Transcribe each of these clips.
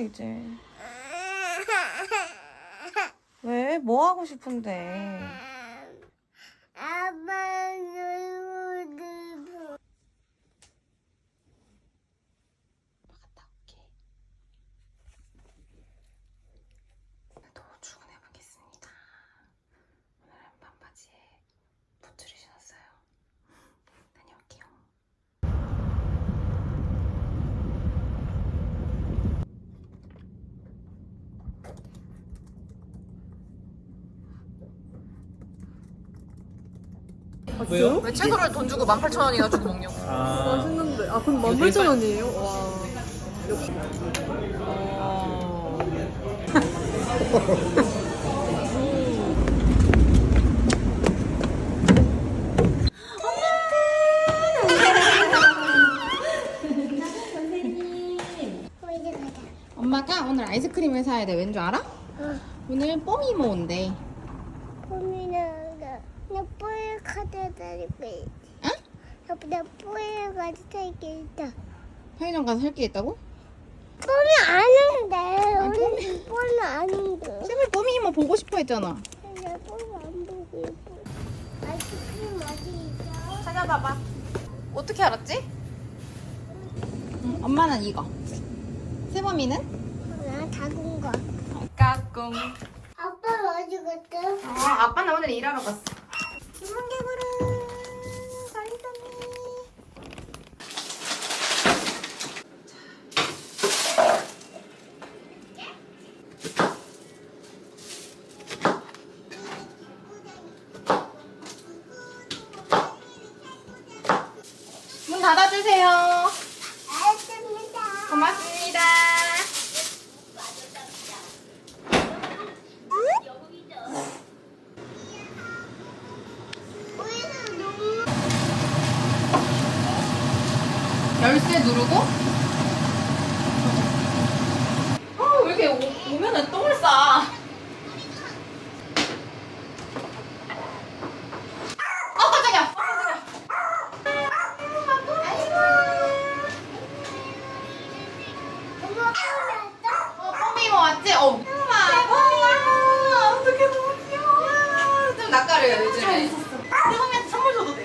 이제. 왜? 뭐 하고 싶은데? 아빠 누구 갔다 올게. 또 출근해 보겠습니다. 오늘은 반바지에 부츠를 신었어요. 다녀올게요. 왜요? 왜 채소를 돈 주고 18,000원이나 주고 먹냐고. 아, 맛있는데. 아, 그럼 18,000원이에요? 와. 역시. 어디 가자 엄마가 오늘 아이스크림을 사야 돼. 왠 줄 알아? 오늘 뽀미모 온대. 고민하가 나 뽀에 가다 다니고 있지 응? 나 뽀에 가다 다니고 있다 편의점 가서 살 게 있다고? 뽀미 아는데 우리 뽀는 아는데 쌤이 뽀미모 보고 싶어 했잖아. 나 뽀미 안 보고 있어 아이스크림 어디 있어? 찾아봐봐. 어떻게 알았지? 응, 엄마는 이거. 세범이는? 나 작은 거 까꿍. 아빠 어디 갔어? 아, 아빠는 오늘 일하러 갔어. 주문개구름 달리다니. 문 닫아주세요. 알겠습니다 고맙습니다. 우리는 너무 열쇠 누르고 아, 왜 이렇게 오, 오면은 똥을 싸? 아, 깜짝이야. 아, 깜짝이야. 엄마 뽀미 왔어? 어, 뽀미 이모 왔지? 어. 엄마, 뽀미야. 어떡해, 너무 귀여워. 좀 낯가려요, 요즘에. 세범이한테 선물 줘도 돼?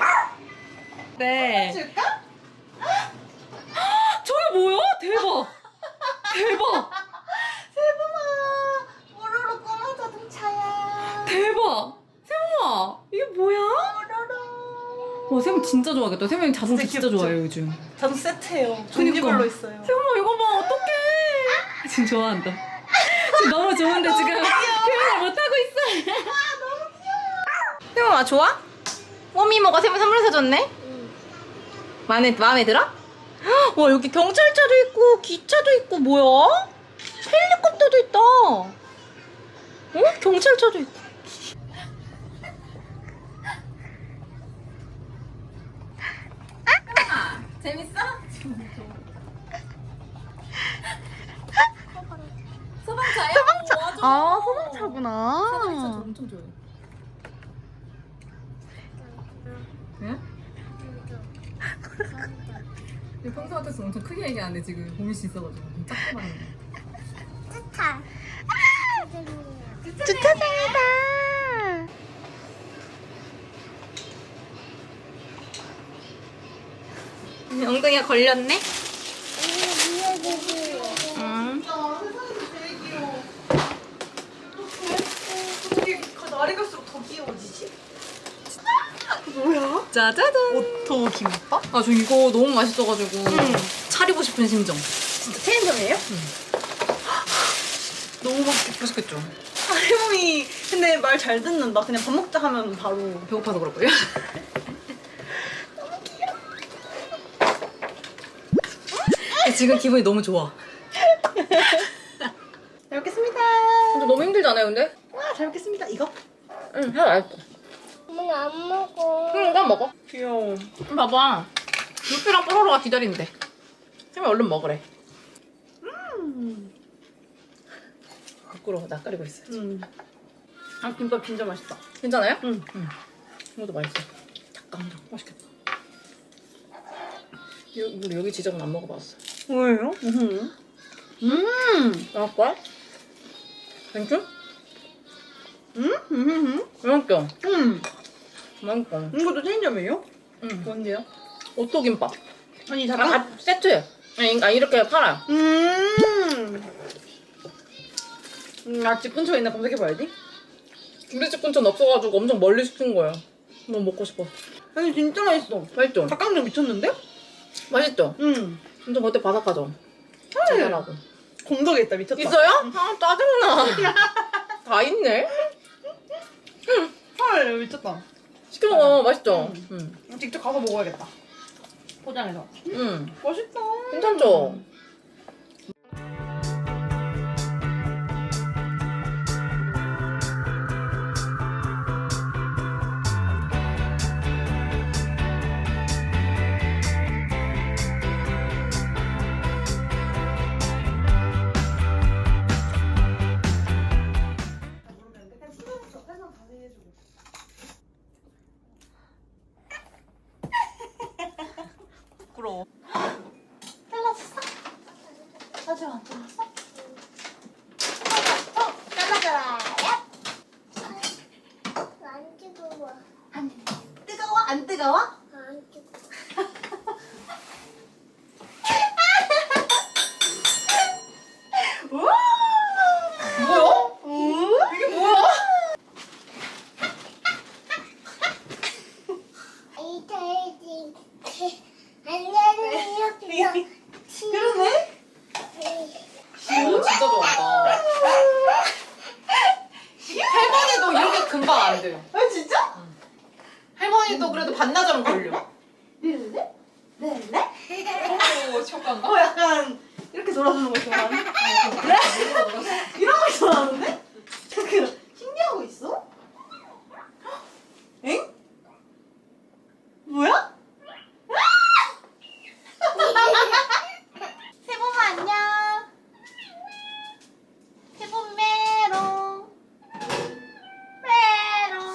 네. 줄까? 저게 뭐야? 대박. 대박. 세범아, 뽀로로 꼬마 자동차야. 대박. 세범아, 이게 뭐야? 와, 세범 진짜 좋아하겠다. 세범이 자동차 진짜 진짜? 좋아해요, 요즘. 자동 세트예요. 종류별로 있어요. 세범아, 이거 봐. 어떡해. 지금 좋아한다. 지금 너무 좋은데 지금 표현을 못하고 있어. 세범아, 좋아? 뽀미모가 세범 선물 사줬네? 마음에, 마음에 들어? 와, 여기 경찰차도 있고, 기차도 있고, 뭐야? 헬리콥터도 있다. 어? 경찰차도 있고. 아! 재밌어? 소방차야? 소방차. 아, 소방차구나. 엄청 좋아요. 네? 평소 같았으면 엄청 크게 얘기하는데 지금 고민 씨 있어가지고 짝짝만 스타 주차장이다. 엉덩이가 걸렸네. 응. 날이 갈수록 더 귀여워지지? 짜자잔. 옷도 김밥? 아, 저 이거 너무 맛있어가지고 차리고 싶은 심정. 진짜 체인점이에요? 너무 맛있, 맛있겠죠? 아, 해mom이 근데 말 잘 듣는다. 그냥 밥 먹자 하면 바로. 배고파서 그럴걸요? 지금 기분이 너무 좋아. 잘 먹겠습니다. 근데 너무 힘들지 않아요, 근데? 와, 잘 먹겠습니다. 이거? 응, 해도 맛있어. 엄마 안 먹어 응, 이거 먹어. 귀여워. 봐봐. 루피랑 뽀로로가 기다린대. 쌤이 얼른 먹으래. 음. 거꾸로 낯가리고 있어요. 음. 아, 김밥 진짜 맛있다. 괜찮아요? 응. 응. 이것도 맛있어. 잠깐, 맛있겠다. 여, 우리 여기 지점은 안 먹어봤어. 왜요? 음. 음. 맛있어? 괜찮? 음? 음? 음? 맛있죠? 음. 맛있어. 이것도 체인점이에요? 응. 뭔데요? 오토김밥. 아니 아, 잠깐. 다 세트. 아, 이렇게 팔아요. 음. 음, 나집 근처에 있나 검색해봐야지. 우리 집 근처는 없어가지고 엄청 멀리 시킨 거예요. 너무 먹고 싶어. 아니 진짜 맛있어. 맛있죠? 닭강정 미쳤는데? 맛있죠? 응. 엄청 겉에 바삭하죠? 헐. 달달하고. 건더기 있다 미쳤다. 있어요? 아, 짜증나. 다 있네? 헐 미쳤다. 시켜 먹어. 맛있죠? 음. 응. 직접 가서 먹어야겠다. 포장해서. 응. 맛있다. 괜찮죠? 부 안 뜨거워? 안 뜨거워. 뭐야? 이게 뭐야? 이탈지. 안녕히 그러네. 오, 진짜 좋아한다. 할머니도 이렇게 금방 안 돼요. 아 진짜? 할머니도 그래도 반나절 걸려. 네? 오, 효과인가? 어 약간 이렇게 돌아주는 거 좋아하네. 그래? 이런 거 좋아하는데? 그 신기하고 있어? 엥? 뭐야? 세범아 안녕. 세범 메롱. 메롱.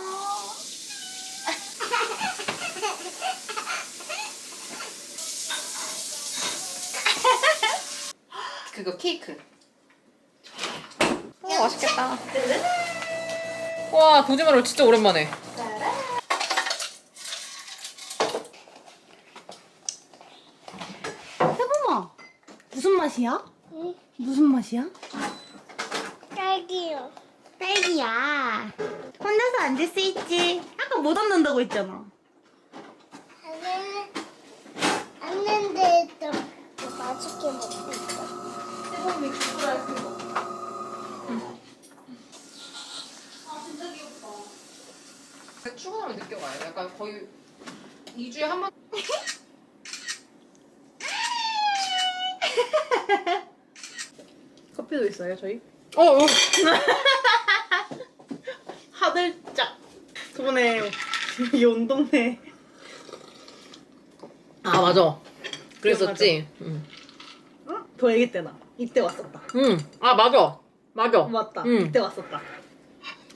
그거 케이크. 오 맛있겠다. 와 도지마를 진짜 오랜만에. 세범아 무슨 맛이야? 응. 무슨 맛이야? 딸기요. 딸기야. 혼자서 앉을 수 있지. 아까 못 앉는다고 했잖아. 안에 안는데 좀 맛있게 먹고 있어. 출근하면 늦게 와요. 약간 거의 2주에 한 번. 커피도 있어요 저희? 어, 어. 하들짝. 저번에 이 온동네 아 맞아. 그랬었지. 응. 응? 더 애기 때나 이때 왔었다. 응. 아 맞아. 맞아. 맞다. 응. 이때 왔었다.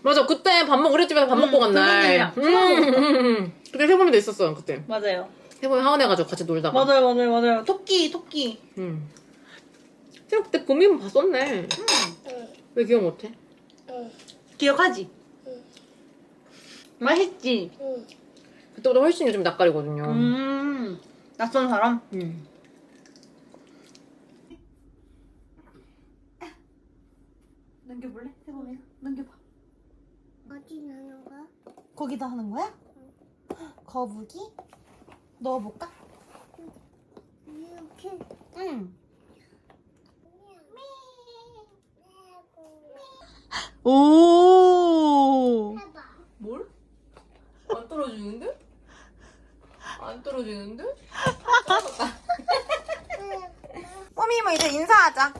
맞아. 그때 밥 먹, 우리 집에서 밥 음, 먹고 간 날. 음, 음, 음. 그때 세범이도 있었어, 그때. 맞아요. 세범이 하원해가지고 같이 놀다가. 맞아요, 맞아요, 맞아요. 토끼, 토끼. 응. 세범 그때 봄이면 봤었네. 응. 왜 기억 못해? 응. 기억하지? 응. 맛있지? 응. 그때보다 훨씬 요즘 낯가리거든요. 음. 낯선 사람? 음. 넘겨볼래? 세범이가? 넘겨봐. 어디 나는 거야? 거기다 하는 거야? 거북이? 넣어볼까? 이렇게. 응. 오. 해봐. 뭘? 안 떨어지는데? 안 떨어지는데? 뽀미 뭐 이제 인사하자.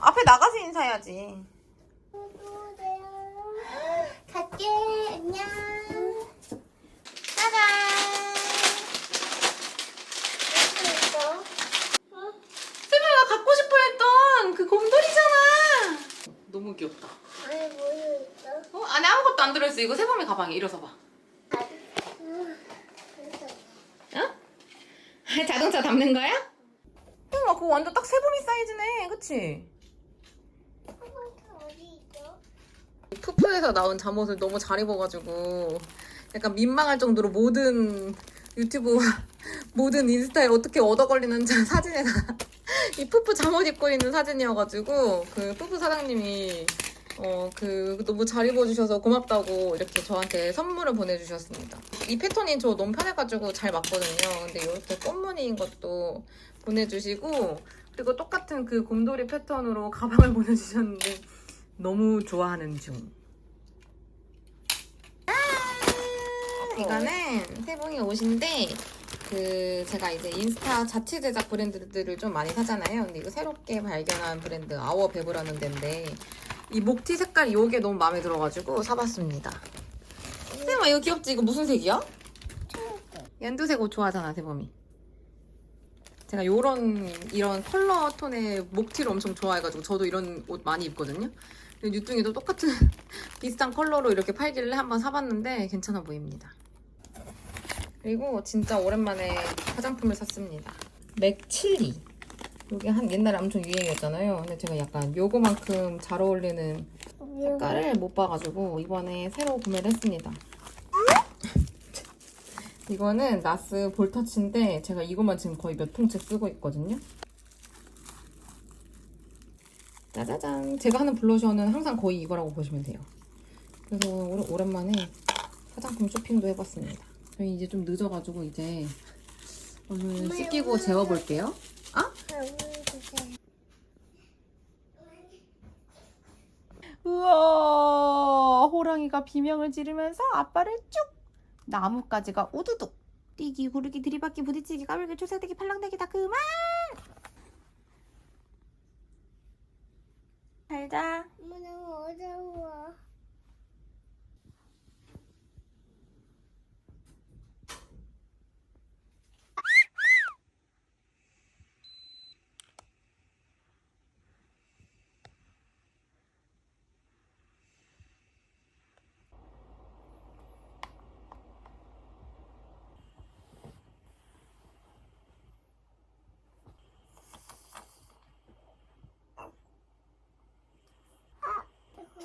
앞에 나가서 인사해야지. 갈게. 안녕. 짜잔. 이거. 세빈아 갖고 싶어 했던 그 곰돌이잖아. 너무 귀엽다. 안에 뭐여 있어? 어? 안에 아무것도 안 들어있어. 이거 세범이 가방에 일어서 봐. 응. 어? 자동차 담는 거야? 혜영아 그거 완전 딱 세범이 사이즈네 그치? 토마토 어디 있어? 푸푸에서 나온 잠옷을 너무 잘 입어가지고 약간 민망할 정도로 모든 유튜브 모든 인스타에 어떻게 얻어 걸리는 자- 사진에 다 이 푸푸 잠옷 입고 있는 사진이어가지고 그 푸푸 사장님이 어 그 너무 잘 입어주셔서 고맙다고 이렇게 저한테 선물을 보내주셨습니다. 이 패턴이 저 너무 편해가지고 잘 맞거든요. 근데 이렇게 꽃무늬인 것도 보내주시고 그리고 똑같은 그 곰돌이 패턴으로 가방을 보내주셨는데 너무 좋아하는 중. 이거는 세봉이 옷인데 그 제가 이제 인스타 자체 제작 브랜드들을 좀 많이 사잖아요. 근데 이거 새롭게 발견한 브랜드 아워 베브라는 데인데 이 목티 색깔 이게 너무 마음에 들어가지고 사봤습니다. 세봉아 이거 귀엽지? 이거 무슨 색이야? 연두색 옷 좋아하잖아 세범이. 제가 요런 이런 컬러 톤의 목티를 엄청 좋아해가지고 저도 이런 옷 많이 입거든요. 근데 유뚱이도 똑같은 비슷한 컬러로 이렇게 팔길래 한번 사봤는데 괜찮아 보입니다. 그리고 진짜 오랜만에 화장품을 샀습니다. 맥칠리. 이게 한 옛날에 엄청 유행이었잖아요. 근데 제가 약간 요거만큼 잘 어울리는 색깔을 못 봐가지고 이번에 새로 구매를 했습니다. 이거는 나스 볼터치인데 제가 이것만 지금 거의 몇 통째 쓰고 있거든요. 짜자잔. 제가 하는 블러셔는 항상 거의 이거라고 보시면 돼요. 그래서 오랜만에 화장품 쇼핑도 해봤습니다. 저희 이제 좀 늦어가지고 이제 오늘 씻기고 재워볼게요. 우와 호랑이가 비명을 지르면서 아빠를 쭉 나뭇가지가 우두둑 뛰기 구르기 들이받기 부딪히기 까불기 초살대기 팔랑대기 다 그만! 잘자. 엄마 너무 어려워.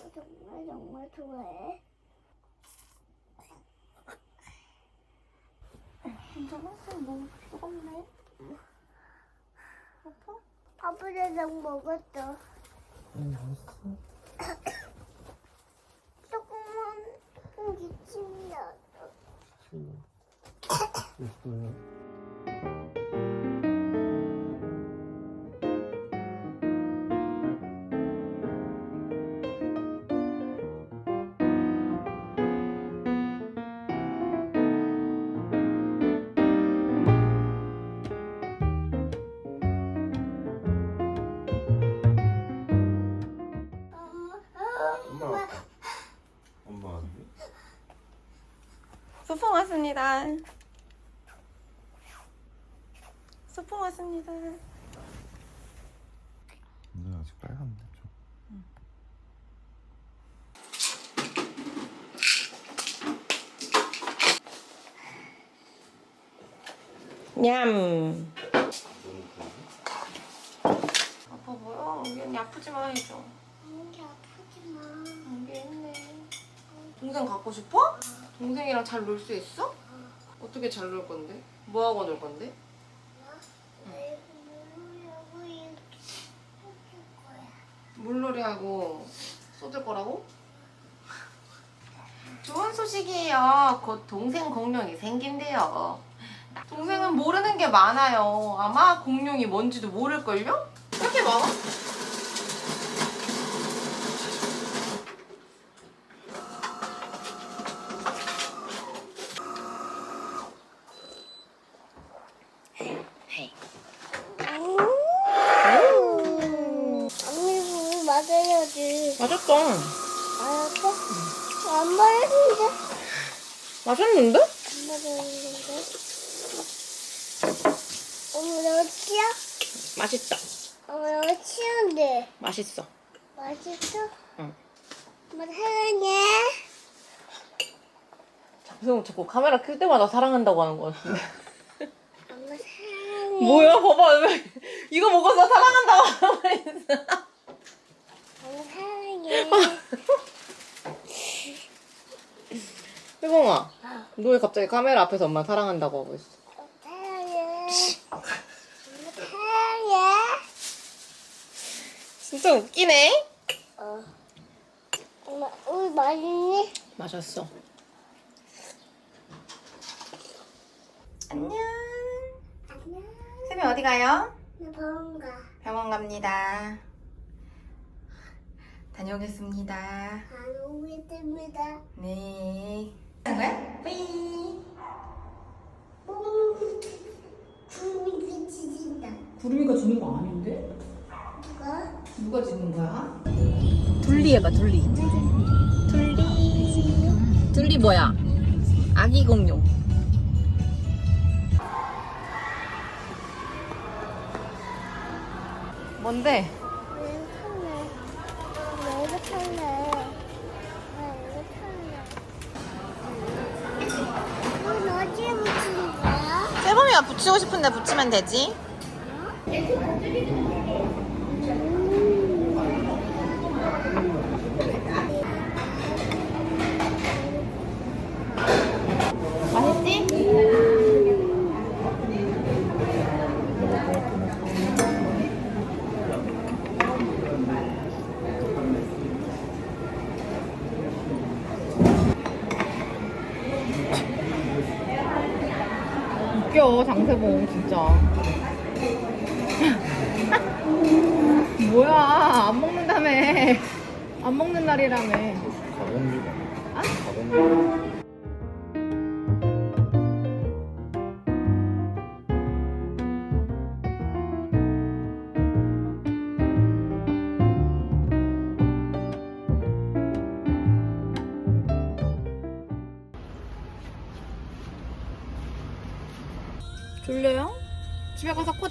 이거 정말 정말 좋아해. 괜찮아? 너무 뜨겁네 아파? 밥이랑 먹었어. 조금만 기침이 나서. 엄마. 왔습니다 소풍 왔습니다 근데 아직 빨간데 좀냠 아파 보여? 여기 언니 아프지 마 해줘 이게 아프지 마. 여기 있네 동생 갖고 싶어? 동생이랑 잘 놀 수 있어? 어떻게 잘 놀 건데? 뭐 하고 놀 건데? 거야. 물놀이 하고 쏟을 거라고? 좋은 소식이에요. 곧 동생 공룡이 생긴대요. 동생은 모르는 게 많아요. 아마 공룡이 뭔지도 모를걸요? 이렇게 많아? 언니 물 맞아야지. 맞았어. 알았어? 안 맞았는데? 맞았는데? 안 맞았는데? 어머, 너 치야? 맛있다. 어머, 너 맛있어. 맛있어? 응. 엄마 사랑해. 무슨 자꾸 카메라 켤 때마다 사랑한다고 하는 거 같은데. 엄마 사랑해. 뭐야 봐봐 왜 이거 먹어서 사랑한다고 하고 있어 사랑해. 혜봉아 너왜 갑자기 카메라 앞에서 엄마 사랑한다고 하고 있어 사랑해. 사랑해. 진짜 웃기네 어. 엄마, 우리 맛있니? 마셨어 안녕 안녕. 세미 어디 가요? 나 병원 가. 병원 갑니다 다녀오겠습니다 안 오겠습니다. 네 하는 거야? 뿌이 뽕. 구름이 지진다. 구름이가 주는 거 아닌데? 누가? 누가 짓는 거야? 둘리 해봐 둘리 둘리 둘리 뭐야? 아기 공룡 뭔데? 세범이가 붙이고 싶은데 붙이면 되지? 장세봉 진짜 뭐야 안 먹는다며 안 먹는 날이라며 가공류가. 아? 가공류.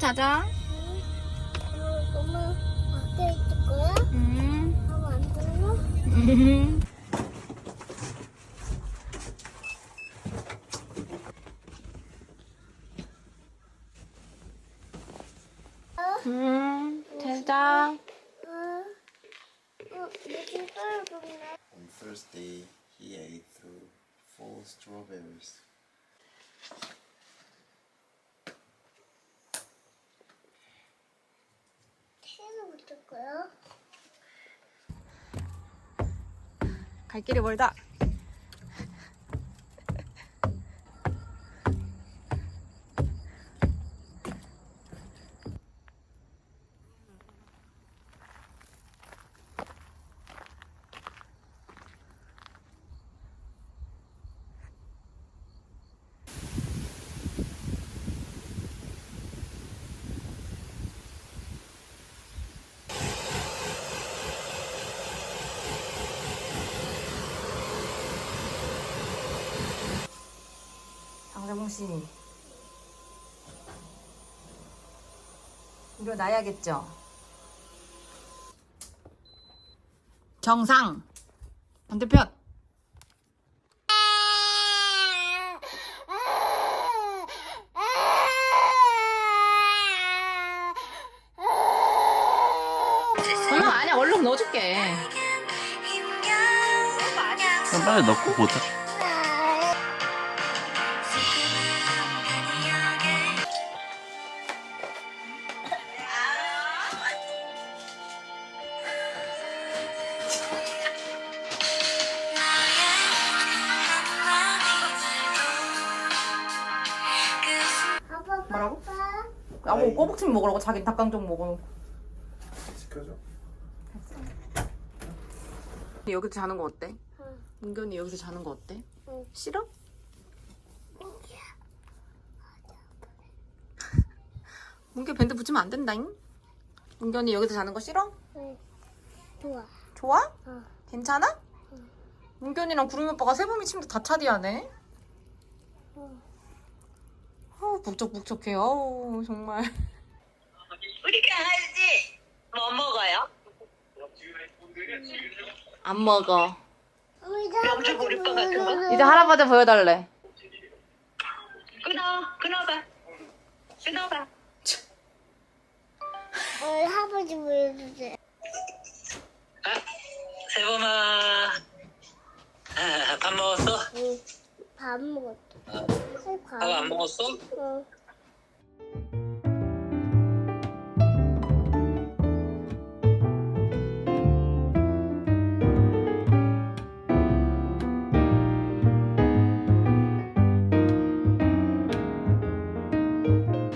자자 어, 엄마 밖에 있을 거야? 음. 하면 안 들려? 음. 음, 잘자. 어. 어, 무슨 소리 듣네? On Thursday, he ate through four strawberries. 태는 붙을 거야? 갈 길이 멀다. 씨. 일어나야겠죠? 정상. 반대편. 엄마 아니야 얼른 넣어줄게. 그럼 빨리 넣고 보자. 나보고 꼬북침 먹으라고 자기 닭강정 먹어. 시켜줘. 여기서 자는 거 어때? 응. 문견이 여기서 자는 거 어때? 응. 싫어? 문견 밴드 붙이면 안 된다잉? 문견이 여기서 자는 거 싫어? 응. 좋아 좋아? 어. 괜찮아? 문견이랑 구름이 오빠가 세범이 침대 다 차지하네? 응. 어우, 북적북적해. 어우, 정말. 우리가 알지? 뭐 먹어요? 안 먹어. 명주 보리빵 같은 거? 이제 할아버지 보여달래. 끊어, 끊어봐. 끊어봐. 우리 할아버지 보여주세요. 아, 세범아. 아, 밥 먹었어? 응, 밥 먹었어.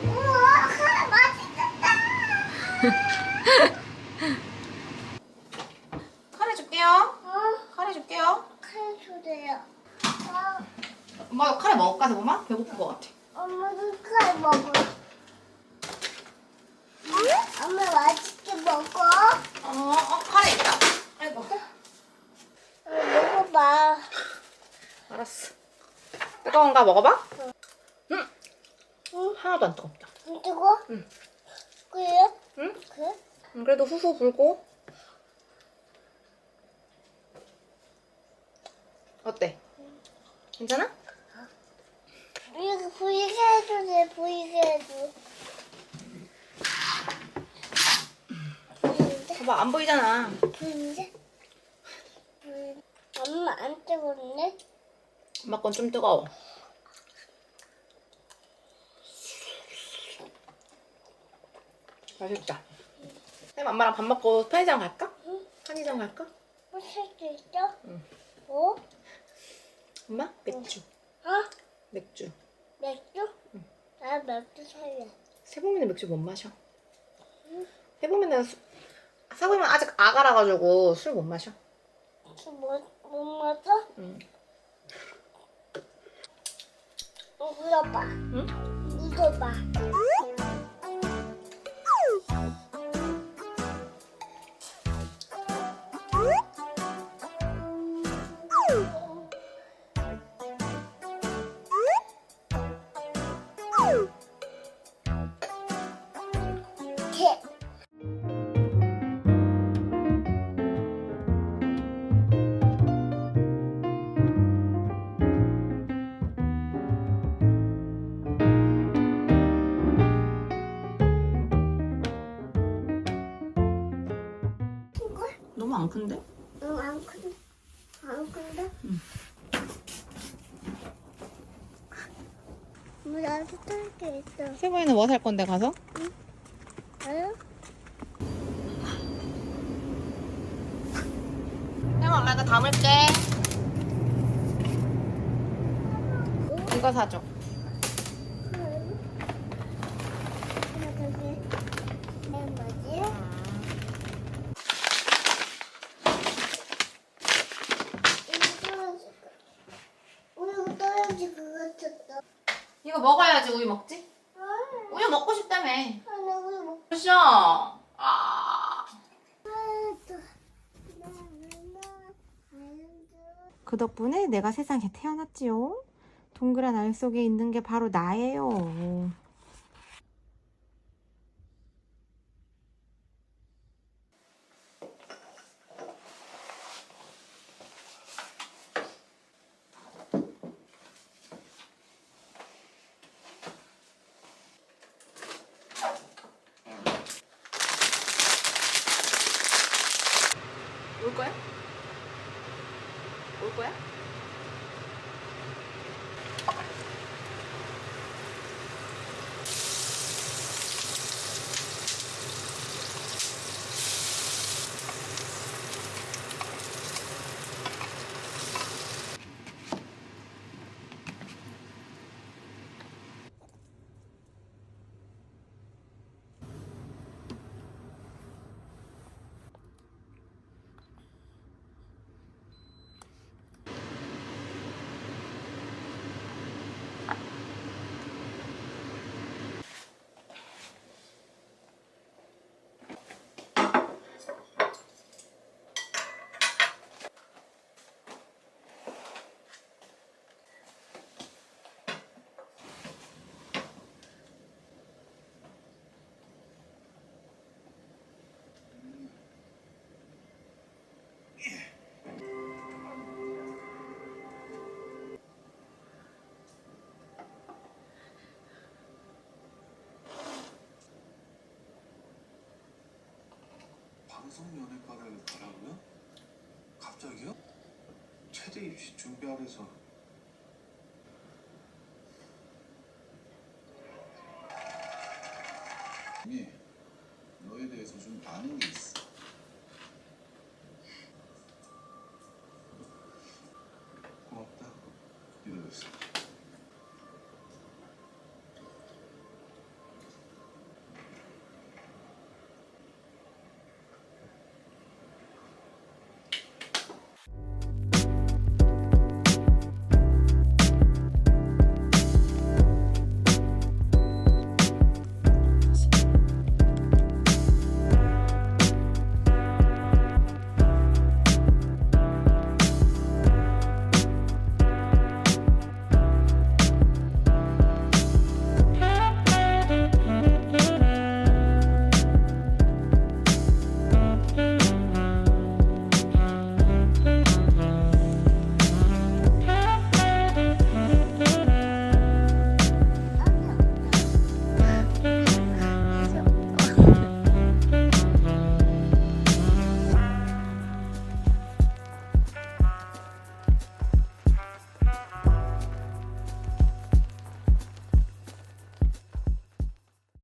우와, 맛있겠다. 카레 줄게요. 어, 카레 줄게요. 칼 주세요. 어, 엄마 카레 먹을까, 세범아? 배고픈 것 같아. 엄마도 칼 먹어. 엄마 맛있게 먹어. 어, 어, 카레 있다. 아이고. 어, 먹어봐. 알았어. 뜨거운가 먹어봐? 응. 응. 하나도 안 뜨겁다. 안 뜨거? 응. 그래? 응? 그래? 음, 그래도 후후 불고. 어때? 괜찮아? 이렇게 보이게 해도 돼, 보이게 해도. 보이는데? 봐봐, 안 보이잖아. 보이는데? 보이는데? 엄마 안 뜨거운데? 엄마 건 좀 뜨거워. 맛있다. 쌤 엄마랑 밥 먹고 편의점 갈까? 응. 편의점 갈까? 마실 수 있어? 응. 어? 엄마? 맥주. 어? 맥주. 맥주? 나 맥주 살래. 세범이는 맥주 못 마셔. 세범이는 수... 세범이는 아직 아가라 가지고 술 못 마셔. 뭐, 뭐 먹어? 응. 물어봐. 응? 물어봐. 있어. 세범이는 뭐 살 건데 가서? 응? 세범 엄마가 담을게. 이거 사줘. 이거 먹어야지 우유 먹지? 아, 우유 먹고 싶다며. 나 우유 먹. 으쌰. 아. 그 덕분에 내가 세상에 태어났지요. 동그란 알 속에 있는 게 바로 나예요. 올 거야? 올 거야? 방송연예과를 가라고요? 갑자기요? 최대 입시 준비하래서